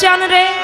চান রে